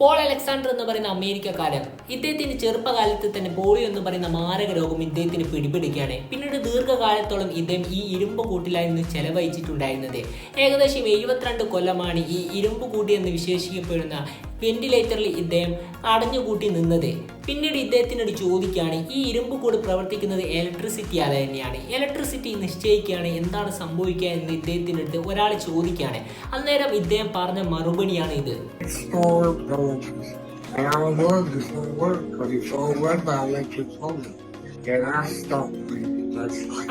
Paul Alexander എന്ന് പറയുന്ന അമേരിക്കക്കാരൻ. ഇദ്ദേഹത്തിന് ചെറുപ്പകാലത്ത് തന്നെ പോളിയോ എന്ന് പറയുന്ന മാരക രോഗം ഇദ്ദേഹത്തിന് പിടിപെടുകയാണ്. പിന്നീട് ദീർഘകാലത്തോളം ഇദ്ദേഹം ഈ ഇരുമ്പ് കൂട്ടിലായിരുന്നു ചെലവഴിച്ചിട്ടുണ്ടായിരുന്നത്. ഏകദേശം എഴുപത്തിരണ്ട് കൊല്ലമാണ് ഈ ഇരുമ്പ് കൂട്ടി എന്ന് വിശേഷിക്കപ്പെടുന്ന വെന്റിലേറ്ററിൽ ഇദ്ദേഹം അടഞ്ഞുകൂട്ടി നിന്നത് പിന്നീട് ഇദ്ദേഹത്തിനോട് ചോദിക്കുകയാണ് ഈ ഇരുമ്പ് കൂട് പ്രവർത്തിക്കുന്നത് ഇലക്ട്രിസിറ്റി അത് തന്നെയാണ് ഇലക്ട്രിസിറ്റി നിശ്ചയിക്കുകയാണ് എന്താണ് സംഭവിക്കുക എന്ന് ഇദ്ദേഹത്തിനടുത്ത് ഒരാൾ ചോദിക്കുകയാണ് അന്നേരം ഇദ്ദേഹം പറഞ്ഞ മറുപടിയാണ് ഇത്. And love this whole work because it's all run by electric. And I. That's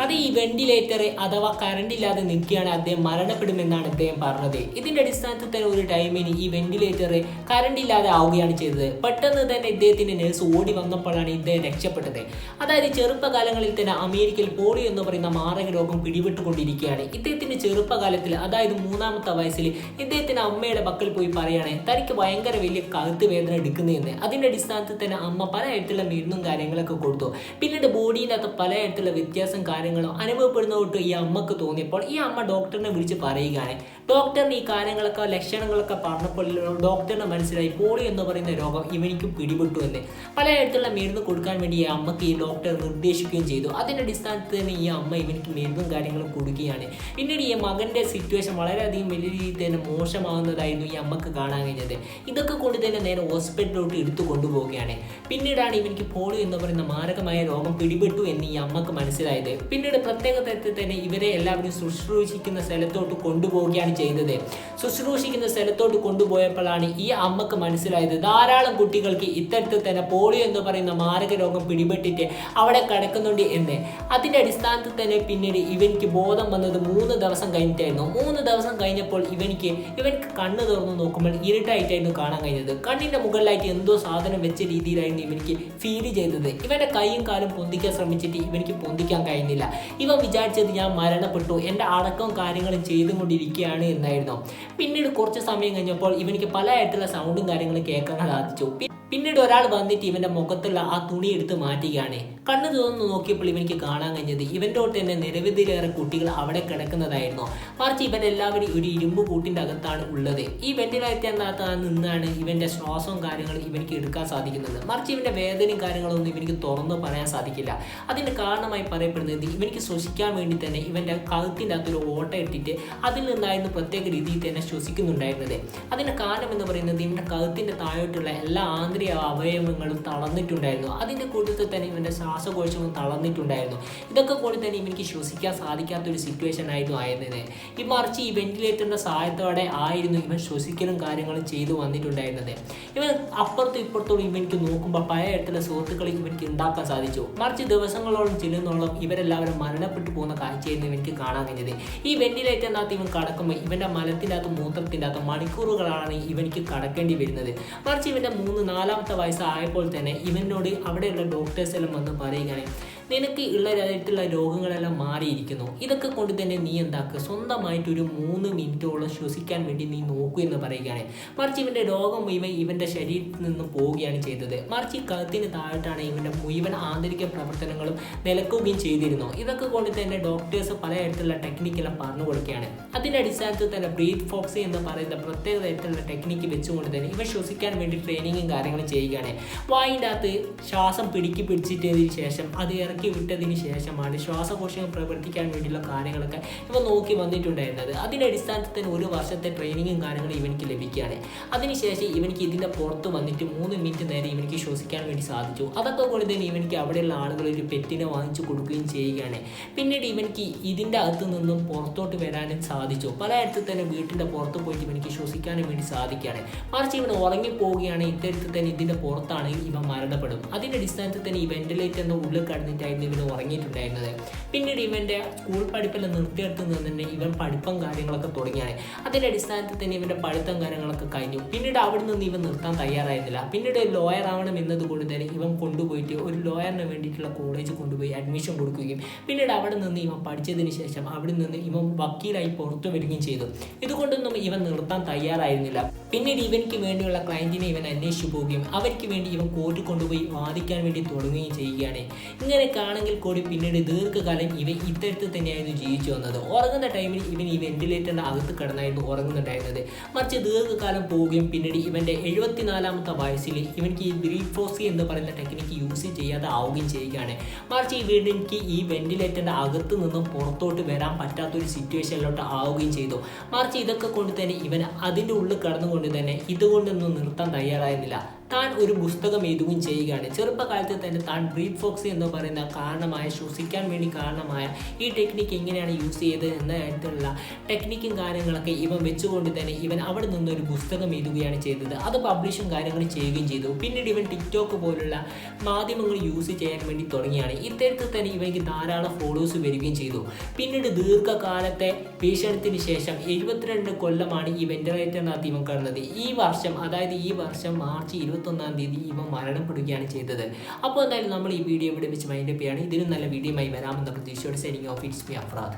അത് ഈ വെന്റിലേറ്റർ അഥവാ കറണ്ട് ഇല്ലാതെ നിൽക്കുകയാണ് അദ്ദേഹം മരണപ്പെടുമെന്നാണ് അദ്ദേഹം പറഞ്ഞത്. ഇതിന്റെ അടിസ്ഥാനത്തിൽ തന്നെ ഒരു ടൈമിന് ഈ വെന്റിലേറ്റർ കറണ്ട് ഇല്ലാതെ ആവുകയാണ് ചെയ്തത്. പെട്ടെന്ന് തന്നെ ഇദ്ദേഹത്തിന്റെ നേഴ്സ് ഓടി വന്നപ്പോഴാണ് ഇദ്ദേഹം രക്ഷപ്പെട്ടത്. അതായത് ചെറുപ്പകാലങ്ങളിൽ തന്നെ അമേരിക്കയിൽ പോളിയോ എന്ന് പറയുന്ന മാരക രോഗം പിടിപെട്ടുകൊണ്ടിരിക്കുകയാണ്. ഇദ്ദേഹത്തിന്റെ ചെറുപ്പകാലത്തിൽ അതായത് മൂന്നാമത്തെ വയസ്സിൽ ഇദ്ദേഹത്തിന്റെ അമ്മയുടെ പക്കൽ പോയി പറയാണ് തനിക്ക് ഭയങ്കര വലിയ കഴുത്ത് വേദന എടുക്കുന്നതെന്ന് അതിന്റെ അടിസ്ഥാനത്തിൽ തന്നെ അമ്മ പലതരത്തിലുള്ള മരുന്നും കാര്യങ്ങളൊക്കെ കൊടുത്തു. പിന്നീട് ബോഡിയിനകത്ത് പലതരത്തിലുള്ള വ്യത്യാസം കാര്യങ്ങളും അനുഭവപ്പെടുന്നതൊട്ട് ഈ അമ്മയ്ക്ക് തോന്നിയപ്പോൾ ഈ അമ്മ ഡോക്ടറിനെ വിളിച്ച് പറയുകയാണ് ഡോക്ടറിന് ഈ കാര്യങ്ങളൊക്കെ ലക്ഷണങ്ങളൊക്കെ പറഞ്ഞപ്പോൾ ഡോക്ടറിന് മനസ്സിലായി പോളിയോ എന്ന് പറയുന്ന രോഗം ഇവനിക്ക് പിടിപെട്ടു എന്ന്. പലയിടത്തുള്ള മരുന്ന് കൊടുക്കാൻ വേണ്ടി ഈ അമ്മയ്ക്ക് ഈ ഡോക്ടർ നിർദ്ദേശിക്കുകയും ചെയ്തു. അതിന്റെ അടിസ്ഥാനത്തിൽ തന്നെ ഈ അമ്മ ഇവനിക്ക് മരുന്നും കാര്യങ്ങളും കൊടുക്കുകയാണ്. പിന്നീട് ഈ മകന്റെ സിറ്റുവേഷൻ വളരെയധികം വലിയ രീതിയിൽ തന്നെ മോശമാകുന്നതായിരുന്നു ഈ അമ്മയ്ക്ക് കാണാൻ കഴിഞ്ഞത്. ഇതൊക്കെ കൊണ്ട് തന്നെ നേരെ ഹോസ്പിറ്റലിലോട്ട് എടുത്തു കൊണ്ടുപോവുകയാണ്. പിന്നീടാണ് ഇവനിക്ക് പോളിയോ എന്ന് പറയുന്ന മാരകമായ രോഗം പിടിപെട്ടു എന്ന് ഈ അമ്മയ്ക്ക് മനസ്സിലായത്. പിന്നീട് പ്രത്യേക തരത്തിൽ തന്നെ ഇവരെ എല്ലാവരും ശുശ്രൂഷിക്കുന്ന സ്ഥലത്തോട്ട് കൊണ്ടുപോവുകയാണ് ചെയ്തത്. ശുശ്രൂഷിക്കുന്ന സ്ഥലത്തോട്ട് കൊണ്ടുപോയപ്പോഴാണ് ഈ അമ്മയ്ക്ക് മനസ്സിലായത്. ധാരാളം കുട്ടികൾക്ക് ഇത്തരത്തിൽ തന്നെ പോളിയോ എന്ന് പറയുന്ന മാരക രോഗം പിടിപെട്ടിട്ട് അവിടെ കിടക്കുന്നുണ്ട് എന്ന്. അതിന്റെ അടിസ്ഥാനത്തിൽ തന്നെ പിന്നീട് ഇവനിക്ക് ബോധം വന്നത് മൂന്ന് ദിവസം കഴിഞ്ഞിട്ടായിരുന്നു. മൂന്ന് ദിവസം കഴിഞ്ഞപ്പോൾ ഇവനിക്ക് ഇവനിക്ക് കണ്ണ് തുറന്ന് നോക്കുമ്പോൾ ഇരുട്ടായിട്ടായിരുന്നു കാണാൻ കഴിഞ്ഞത്. കണ്ണിന്റെ മുകളിലായിട്ട് എന്തോ സാധനം വെച്ച രീതിയിലായിരുന്നു ഇവനിക്ക് ഫീൽ ചെയ്തത്. ഇവന്റെ കൈയും കാലും പൊന്തിക്കാൻ ശ്രമിച്ചിട്ട് ഇവനിക്ക് പൊന്തിക്കാൻ കഴിയുന്നില്ല ഇവ വിചാരിച്ചത് ഞാൻ മരണപ്പെട്ടു. എന്റെ അടക്കവും കാര്യങ്ങളും ചെയ്തുകൊണ്ടിരിക്കുകയാണ് എന്നായിരുന്നു. പിന്നീട് കുറച്ച് സമയം കഴിഞ്ഞപ്പോൾ ഇവനിക്ക് പലതായിട്ടുള്ള സൗണ്ടും കാര്യങ്ങളും കേൾക്കാൻ സാധിച്ചു. പിന്നീട് ഒരാൾ വന്നിട്ട് ഇവന്റെ മുഖത്തുള്ള ആ തുണി എടുത്ത് മാറ്റുകയാണ്. കണ്ണു തുറന്ന് നോക്കിയപ്പോൾ ഇവനിക്ക് കാണാൻ കഴിഞ്ഞത് ഇവന്റെ തൊട്ട് തന്നെ നിരവധിയിലേറെ കുട്ടികൾ അവിടെ കിടക്കുന്നതായിരുന്നു. മറിച്ച് ഇവരെല്ലാവരും ഒരു ഇരുമ്പ് കൂട്ടിന്റെ അകത്താണ് ഉള്ളത്. ഈ വെന്റിലേറ്ററിനകത്ത് നിന്നാണ് ഇവന്റെ ശ്വാസവും കാര്യങ്ങളും ഇവനിക്ക് എടുക്കാൻ സാധിക്കുന്നത്. മറിച്ച് ഇവന്റെ വേദനയും കാര്യങ്ങളൊന്നും ഇവനിക്ക് തുറന്ന് പറയാൻ സാധിക്കില്ല. അതിന് കാരണമായി പറയപ്പെടുന്നത് ഇവനിക്ക് ശ്വസിക്കാൻ വേണ്ടി തന്നെ ഇവന്റെ കഴുത്തിന്റെ അകത്തൊരു ഓട്ട ഇട്ടിട്ട് അതിൽ നിന്നായിരുന്നു പ്രത്യേക രീതിയിൽ തന്നെ ശ്വസിക്കുന്നുണ്ടായിരുന്നത്. അതിന് കാരണം എന്ന് പറയുന്നത് ഇവന്റെ കഴുത്തിന്റെ താഴോട്ടുള്ള എല്ലാ ആന്തരിക അവയവങ്ങളും തളർന്നിട്ടുണ്ടായിരുന്നു. അതിന്റെ കൂട്ടത്തിൽ തന്നെ ഇവന്റെ ശ്വാസകോശവും തളർന്നിട്ടുണ്ടായിരുന്നു. ഇതൊക്കെ കൂടി തന്നെ ഇവനിക്ക് ശ്വസിക്കാൻ സാധിക്കാത്ത ഒരു സിറ്റുവേഷൻ ആയിരുന്നു ആയിരുന്നത്. ഈ മറിച്ച് ഈ വെന്റിലേറ്ററിന്റെ സഹായത്തോടെ ആയിരുന്നു ഇവൻ ശ്വസിക്കലും കാര്യങ്ങളും ചെയ്തു വന്നിട്ടുണ്ടായിരുന്നത്. ഇവൻ അപ്പുറത്തും ഇപ്പുറത്തും ഇവനിക്ക് നോക്കുമ്പോൾ പല ഇടത്തിലെ സുഹൃത്തുക്കളെ ഇവനിക്ക് ഉണ്ടാക്കാൻ സാധിച്ചു. മറിച്ച് ദിവസങ്ങളോളം ചെല്ലുന്നോളം ഇവരെല്ലാവരും മരണപ്പെട്ടു പോകുന്ന കാഴ്ചയായിരുന്നു ഇവനിക്ക് കാണാൻ കഴിഞ്ഞത്. ഈ വെന്റിലേറ്ററിനകത്ത് ഇവൻ കടക്കുമ്പോൾ ഇവന്റെ മലത്തിന്റെ അകത്ത് മൂത്രത്തിന്റെ അകത്ത് മണിക്കൂറുകളാണ് ഇവനിക്ക് കടക്കേണ്ടി വരുന്നത്. മറിച്ച് ഇവന്റെ മൂന്ന് നാലാമത്തെ വയസ്സായപ്പോൾ തന്നെ ഇവനോട് അവിടെയുള്ള ഡോക്ടേഴ്സ് എല്ലാം വന്ന് പറയുകയാണ് നിനക്ക് ഉള്ളതായിട്ടുള്ള രോഗങ്ങളെല്ലാം മാറിയിരിക്കുന്നു. ഇതൊക്കെ കൊണ്ട് തന്നെ നീ എന്താക്കുക സ്വന്തമായിട്ട് ഒരു മൂന്ന് മിനിറ്റോളം ശ്വസിക്കാൻ വേണ്ടി നീ നോക്കൂ എന്ന് പറയുകയാണ്. മറിച്ച് ഇവന്റെ രോഗം മുഴുവൻ ഇവന്റെ ശരീരത്തിൽ നിന്ന് പോവുകയാണ് ചെയ്തത്. മറിച്ച് കഴുത്തിന് താഴോട്ടാണ് ഇവന്റെ മുഴുവൻ ആന്തരിക പ്രവർത്തനങ്ങളും നിലക്കുകയും ചെയ്തിരുന്നു ഇതൊക്കെ കൊണ്ട് തന്നെ ഡോക്ടേഴ്സ് പലതരത്തിലുള്ള ടെക്നിക്കെല്ലാം പറഞ്ഞു കൊടുക്കുകയാണ്. അതിന്റെ അടിസ്ഥാനത്തിൽ തന്നെ ബ്രീത്ത് ഫോക്സ് എന്ന് പറയുന്ന പ്രത്യേക തരത്തിലുള്ള ടെക്നിക്ക് വെച്ചുകൊണ്ട് തന്നെ ഇവൻ ശ്വസിക്കാൻ വേണ്ടി ട്രെയിനിങ്ങും കാര്യങ്ങളും ചെയ്യുകയാണ്. വായിന്റെ അകത്ത് ശ്വാസം പിടിക്കി പിടിച്ചിട്ടതിന് ശേഷം അത് ഇറക്കി വിട്ടതിന് ശേഷമാണ് ശ്വാസകോശങ്ങൾ പ്രവർത്തിക്കാൻ വേണ്ടിയുള്ള കാര്യങ്ങളൊക്കെ ഇവ നോക്കി വന്നിട്ടുണ്ടായിരുന്നത്. അതിന്റെ അടിസ്ഥാനത്തിൽ തന്നെ ഒരു വർഷത്തെ ട്രെയിനിങ്ങും കാര്യങ്ങളും ഇവനിക്ക് ലഭിക്കുകയാണ്. അതിനുശേഷം ഇവനിക്ക് ഇതിന്റെ പുറത്ത് വന്നിട്ട് മൂന്ന് മിനിറ്റ് നേരം ഇവനിക്ക് ശ്വസിക്കാൻ വേണ്ടി സാധിച്ചു. അതൊക്കെ കൊണ്ട് തന്നെ ഇവനിക്ക് അവിടെയുള്ള ആളുകൾ ഒരു പെറ്റിനെ വാങ്ങിച്ചു കൊടുക്കുകയും ചെയ്യുകയാണ്. പിന്നീട് ഇവനിക്ക് ഇതിന്റെ അകത്ത് നിന്നും പുറത്തോട്ട് വരാനും സാധിച്ചു. പലയിടത്ത് തന്നെ വീട്ടിന്റെ പുറത്ത് പോയിട്ട് ഇവനിക്ക് ശ്വസിക്കാനും വേണ്ടി സാധിക്കുകയാണ്. മറിച്ച് ഇവൻ ഉറങ്ങിപ്പോവുകയാണ്. ഇത്തരത്തിൽ തന്നെ ഇതിന്റെ പുറത്താണ് ഇവൻ മരണപ്പെടും. അതിന്റെ അടിസ്ഥാനത്തിൽ തന്നെ ഈ വെന്റിലേറ്ററിന്റെ ഉള്ളിൽ കടന്നിട്ടായിരുന്നു ഇവൻ ഉറങ്ങിയിട്ടുണ്ടായിരുന്നത്. പിന്നീട് ഇവന്റെ സ്കൂൾ പഠിപ്പെല്ലാം നിർത്തിയെടുത്ത് നിന്ന് തന്നെ ഇവൻ പഠിപ്പും കാര്യങ്ങളൊക്കെ തുടങ്ങിയാണ് അതിന്റെ അടിസ്ഥാനത്തിൽ തന്നെ ഇവന്റെ പഠിത്തം കാര്യങ്ങളൊക്കെ കഴിഞ്ഞു. പിന്നീട് അവിടെ നിന്ന് ഇവൻ നിർത്താൻ തയ്യാറായിരുന്നില്ല. പിന്നീട് ലോയർ ആവണം എന്നതുകൊണ്ട് തന്നെ ഇവൻ കൊണ്ടുപോയിട്ട് ഒരു ലോയറിന് വേണ്ടിയിട്ടുള്ള കോളേജ് കൊണ്ടുപോയി അഡ്മിഷൻ കൊടുക്കുകയും പിന്നീട് അവിടെ നിന്ന് ഇവൻ പഠിച്ചതിന് ശേഷം അവിടെ നിന്ന് ഇവൻ വക്കീലായി പുറത്തു വരികയും ചെയ്തു. ഇതുകൊണ്ടൊന്നും ഇവൻ നിർത്താൻ തയ്യാറായിരുന്നില്ല. പിന്നീട് ഇവനിക്ക് വേണ്ടിയുള്ള ക്ലയന്റിനെ ഇവൻ അന്വേഷിച്ചു പോവുകയും അവർക്ക് വേണ്ടി ഇവൻ കോർട്ടിൽ കൊണ്ടുപോയി വാദിക്കാൻ വേണ്ടി തുടങ്ങുകയും ചെയ്യുകയാണ്. ഇങ്ങനെ കാണെങ്കിൽ കൂടി പിന്നീട് ദീർഘകാലം ഇവൻ ഇത്തരത്തിൽ തന്നെയായിരുന്നു ജീവിച്ചു വന്നത്. ഉറങ്ങുന്ന ടൈമിൽ ഇവൻ ഈ വെന്റിലേറ്ററിന്റെ അകത്ത് കിടന്നായിരുന്നു ഉറങ്ങുന്നുണ്ടായിരുന്നത്. മറിച്ച് ദീർഘകാലം പോവുകയും പിന്നീട് ഇവന്റെ എഴുപത്തിനാലാമത്തെ വയസ്സിൽ ഇവനിക്ക് ഈ ബ്രീഫോസി എന്ന് പറയുന്ന ടെക്നിക്ക് യൂസ് ചെയ്യാതെ ആവുകയും ചെയ്യുകയാണ്. മറിച്ച് ഈ വീണ്ടും എനിക്ക് ഈ വെന്റിലേറ്ററിന്റെ അകത്ത് നിന്നും പുറത്തോട്ട് വരാൻ പറ്റാത്തൊരു സിറ്റുവേഷനിലോട്ട് ആവുകയും ചെയ്തു. മറിച്ച് ഇതൊക്കെ കൊണ്ട് തന്നെ ഇവൻ അതിന്റെ ഉള്ളിൽ കടന്നുകൊണ്ട് തന്നെ ഇതുകൊണ്ടൊന്നും നിർത്താൻ തയ്യാറായിരുന്നില്ല. താൻ ഒരു പുസ്തകം എഴുതുകയും ചെയ്യുകയാണ്. ചെറുപ്പകാലത്ത് തന്നെ താൻ ബ്രീഫ് ഫോക്സ് എന്ന് പറയുന്ന കാരണമായ ശ്വസിക്കാൻ വേണ്ടി കാരണമായ ഈ ടെക്നിക്ക് എങ്ങനെയാണ് യൂസ് ചെയ്തത് എന്നതായിട്ടുള്ള ടെക്നിക്കും കാര്യങ്ങളൊക്കെ ഇവൻ വെച്ചുകൊണ്ട് തന്നെ ഇവൻ അവിടെ നിന്ന് ഒരു പുസ്തകം എഴുതുകയാണ് ചെയ്തത്. അത് പബ്ലിഷും കാര്യങ്ങളും ചെയ്യുകയും ചെയ്തു. പിന്നീട് ഇവൻ ടിക്ടോക്ക് പോലുള്ള മാധ്യമങ്ങൾ യൂസ് ചെയ്യാൻ വേണ്ടി തുടങ്ങിയാണ്. ഇത്തരത്തിൽ തന്നെ ഇവയ്ക്ക് ധാരാളം ഫോളോവേഴ്സ് വരികയും ചെയ്തു. പിന്നീട് ദീർഘകാലത്തെ ഭീഷണത്തിന് ശേഷം എഴുപത്തിരണ്ട് കൊല്ലമാണ് ഈ വെന്റിലേറ്ററിനകത്ത് ഇവൻ കടന്നത്. ഈ വർഷം അതായത് ഈ വർഷം മാർച്ച് ഇരുപത്തൊന്നാം തീയതി മരണം മരണപ്പെടുകയാണ് ചെയ്തത്. അപ്പോൾ എന്തായാലും നമ്മൾ ഈ വീഡിയോ ഇവിടെ വെച്ച് മൈൻഡപ്പ് ചെയ്യാണ്. ഇതിലും നല്ല ആയി വരാമെന്ന പ്രതീക്ഷയോടെ signing off it's B Afrad.